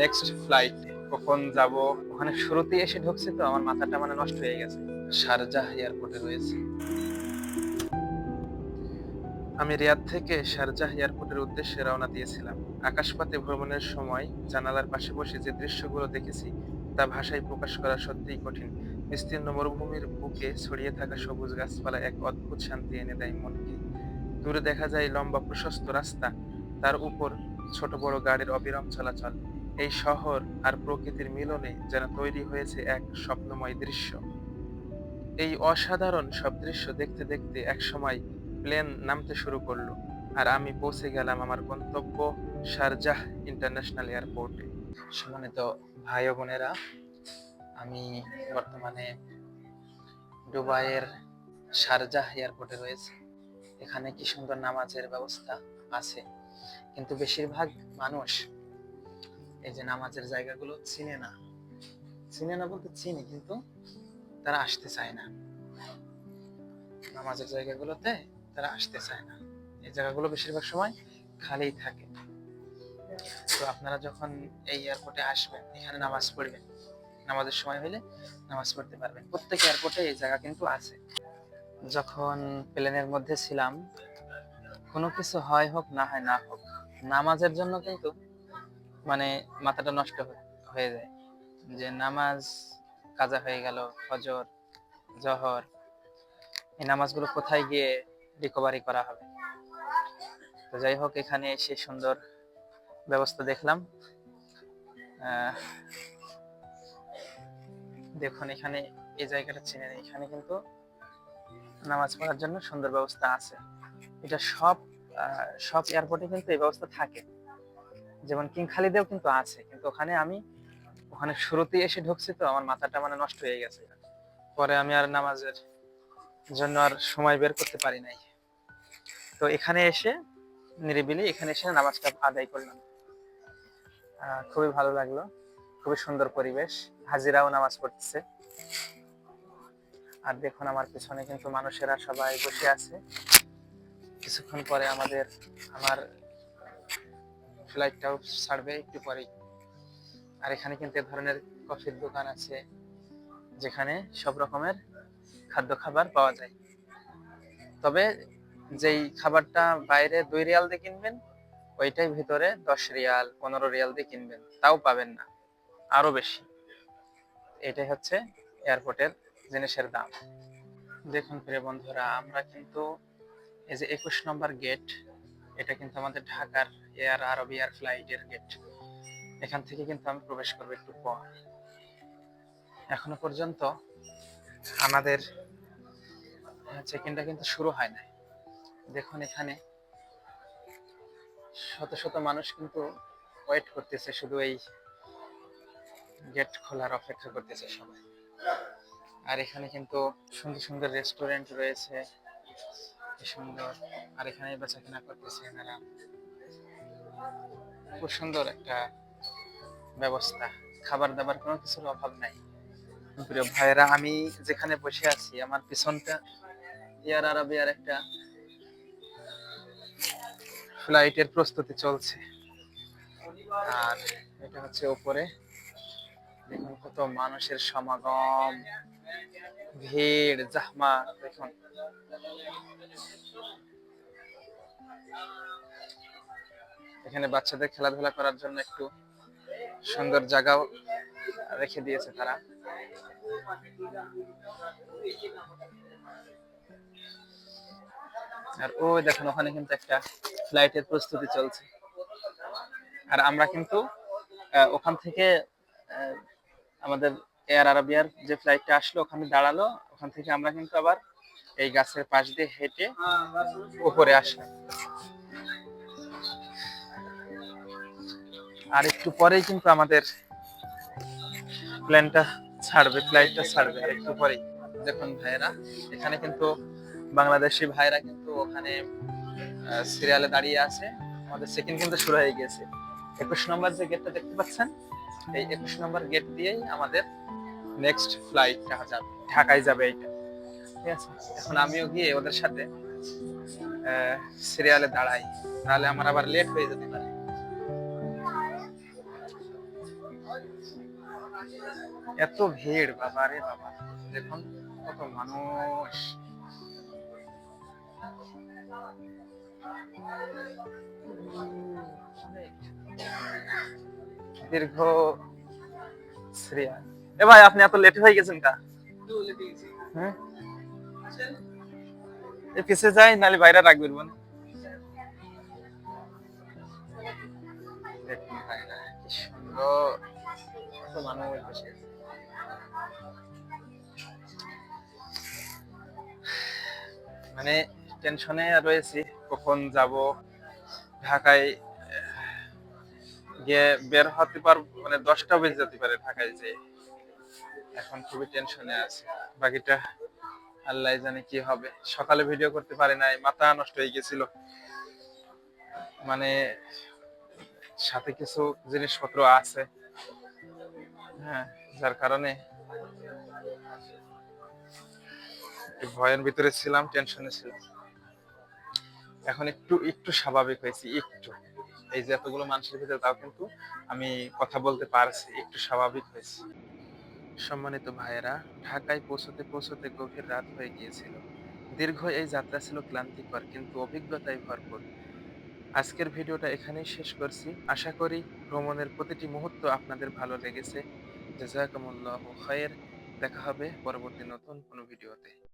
Next flight কখন যাব? ওখানে শুরুতেই এসে ঢুকছি তো, আমার মাথাটা মানে নষ্ট হয়ে গেছে। শারজাহ এয়ারপোর্টে রয়েছে। আমি রিয়াদ থেকে শারজাহ এয়ারপোর্টের উদ্দেশ্যে রওনা দিয়েছিলাম। আকাশপথে ভ্রমণের সময় জানালার পাশে বসে যে দৃশ্যগুলো দেখেছি, তা ভাষায় প্রকাশ করা সত্যিই কঠিন। বিস্তীর্ণ মরুভূমির বুকে ছড়িয়ে থাকা সবুজ গাছপালা এক অদ্ভুত শান্তি এনে দেয় মনকে। দূরে দেখা যায় লম্বা প্রশস্ত রাস্তা, তার উপর ছোট বড় গাড়ির অবিরাম চলাচল। এই শহর আর প্রকৃতির মিলনে যেন তৈরি হয়েছে এক স্বপ্নময় দৃশ্য। এই অসাধারণ সব দৃশ্য দেখতে দেখতে একসময় প্লেন নামতে শুরু করল, আর আমি পৌঁছে গেলাম আমার গন্তব্য শারজাহ ইন্টারন্যাশনাল এয়ারপোর্টে। সম্মানিত ভাই বোনেরা, আমি বর্তমানে দুবাইয়ের শারজাহ এয়ারপোর্টে রয়েছে। এখানে কি সুন্দর নামাজের ব্যবস্থা আছে? কিন্তু বেশিরভাগ মানুষ এই যে নামাজের জায়গাগুলো চিনে না। চিনে না বলতে চিনি, কিন্তু তারা আসতে চায় না। নামাজের জায়গাগুলোতে তারা আসতে চায় না। এই জায়গাগুলো বেশিরভাগ সময় খালিই থাকে। তো আপনারা যখন এই এয়ারপোর্টে আসবেন, এখানে নামাজ পড়বেন, নামাজের সময় হলে নামাজ পড়তে পারবেন। প্রত্যেক এয়ারপোর্টে এই জায়গা কিন্তু আছে। যখন প্লেনের মধ্যে ছিলাম, কোনো কিছু হয় হোক, না হয় না হোক, নামাজের জন্য কিন্তু মানে মাথাটা নষ্ট হয়ে- যায়। যে নামাজ কাজা হয়ে গেল, ফজর, জহর, এই নামাজগুলো কোথায় গিয়ে রিকভারি করা হবে? তো যাই হোক, এখানে এসে সুন্দর ব্যবস্থা দেখলাম। দেখুন, এখানে এই জায়গাটা চিনে। এখানে কিন্তু নামাজ পড়ার জন্য সুন্দর ব্যবস্থা আছে। এটা সব সব এয়ারপোর্টে কিন্তু এই ব্যবস্থা থাকে। যেমন কিং খালিদেও কিন্তু আছে, কিন্তু ওখানে আমি, ওখানে শুরুতেই এসে ঢুকছি তো আমার মাথাটা মানে নষ্ট হয়ে গেছে। পরে আমি আর নামাজের জন্য আর সময় বের করতে পারি নাই। তো এখানে এসে নিরিবিলি এখানে এসে নামাজটা আদায় করলাম। খুবই ভালো লাগল, খুবই সুন্দর পরিবেশ। হাজিরাও নামাজ পড়তেছে। আর দেখুন আমার পিছনে কিন্তু মানুষেরা সবাই বসে আছে। কিছুক্ষণ পরে আমাদের, আমার ফ্লাইটটাও ছাড়বে একটু পরেই। আর এখানে কিন্তু এ ধরনের কফির দোকান আছে, যেখানে সব রকমের খাদ্য খাবার পাওয়া যায়। তবে যেই খাবারটা বাইরে দুই রিয়াল দিয়ে কিনবেন, ওইটাই ভিতরে দশ রিয়াল, পনেরো রিয়াল দিয়ে কিনবেন, তাও পাবেন না আরও বেশি। এটাই হচ্ছে এয়ারপোর্টের জিনিসের দাম। দেখুন প্রিয় বন্ধুরা, আমরা কিন্তু এই যে একুশ নম্বর গেট এটা কিন্তু আমাদের ঢাকার এয়ার আরব এয়ার ফ্লাইটের গেট এখান থেকে কিন্তু আমি প্রবেশ করব একটু পর। এখনও পর্যন্ত আমাদের চেক ইনটা কিন্তু শুরু হয় নাই। দেখুন এখানে শত শত মানুষ কিন্তু ওয়েট করতেছে, শুধু এই গেট খোলার অপেক্ষা করতেছে সবাই। আর এখানে কিন্তু সুন্দর সুন্দর রেস্টুরেন্ট রয়েছে। কি সুন্দর। আর এখানে বেচা কেনা করতেছে এনারা খুব সুন্দর একটা ব্যবস্থা। খাবার দাবার কোনো কিছুর অভাব নাই। প্রিয় ভাইরা আমি যেখানে বসে আছি, আমার পিছনটা এয়ার আরবিয়ার একটা ফ্লাইটের প্রস্তুতি চলছে। আর এটা হচ্ছে উপরে দেখুন কত মানুষের সমাগম, ভিড়, জাহমা, দেখুন। এখানে বাচ্চাদের খেলাধুলা করার জন্য একটু সুন্দর জায়গাও রেখে দিয়েছে তারা। আর ওই দেখুন, ওখানে কিন্তু একটা ফ্লাইটের প্রস্তুতি চলছে। আর আমরা কিন্তু ওখান থেকে আমাদের এয়ার আরাবিয়ার যে ফ্লাইটটা আসলো, ওখানে দাঁড়াল। ওখান থেকে আমরা কিন্তু আবার এই গাছের পাশ দিয়ে হেঁটে উপরে আসলাম। আর একটু পরেই কিন্তু আমাদের প্লেনটা ছাড়বে ফ্লাইটটা ছাড়বে, আর একটু পরেই। দেখুন ভাইয়েরা, এখানে কিন্তু বাংলাদেশি ভাইরা কিন্তু ওখানে সিরিয়ালে দাঁড়িয়ে আছে। আমাদের সেকেন্ড কিন্তু শুরু হয়ে গেছে একুশ নম্বর যে গেটটা দেখতে পাচ্ছেন এই একুশ নম্বর গেট দিয়েই আমাদের নেক্সট ফ্লাইট ফ্লাইটটা যাবে, ঢাকায় যাবে এইটা। ঠিক আছে? এখন আমিও গিয়ে ওদের সাথে সিরিয়ালে দাঁড়াই। তাহলে আমার আবার লেট হয়ে যেতে পারে। এত ভিড়, বাবা রে বাবা। দেখুন কত মানুষ। দীর্ঘ সিরিয়া এ ভাই আপনি এত লেট হয়ে গেছেন কা? হ্যাঁ এ পিছে যাই নালে বাইরে রাখবেন মানে মানে টেনশনে রয়েছি কখন যাব ঢাকায় গিয়ে বের হতে পার মানে দশটা বেজে যেতে পারে ঢাকায় যে এখন খুবই টেনশনে আছে। বাকিটা আল্লাহ জানে কি হবে। সকালে ভিডিও করতে পারি নাই, মাথা নষ্ট হয়ে গেছিল। মানে সাথে কিছু জিনিসপত্র আছে। হ্যাঁ যার কারণে ভয়ের ভিতরে ছিলাম, টেনশনে ছিলাম। এখন একটু একটু স্বাভাবিক হয়েছি, একটু। এই যে এতগুলো মানুষের ভিতরে তাও কিন্তু আমি কথা বলতে পারছি, একটু স্বাভাবিক হয়েছি। সম্মানিত ভাইয়েরা, ঢাকায় পৌঁছতে পৌঁছতে গভীর রাত হয়ে গিয়েছিল। দীর্ঘ এই যাত্রা ছিল ক্লান্তিকর কিন্তু অভিজ্ঞতায় ভরপুর। আজকের ভিডিওটা এখানেই শেষ করছি। আশা করি ভ্রমণের প্রতিটি মুহূর্ত আপনাদের ভালো লেগেছে। জাজাকুমুল্লাহু খায়ের দেখা হবে পরবর্তী নতুন কোনো ভিডিওতে।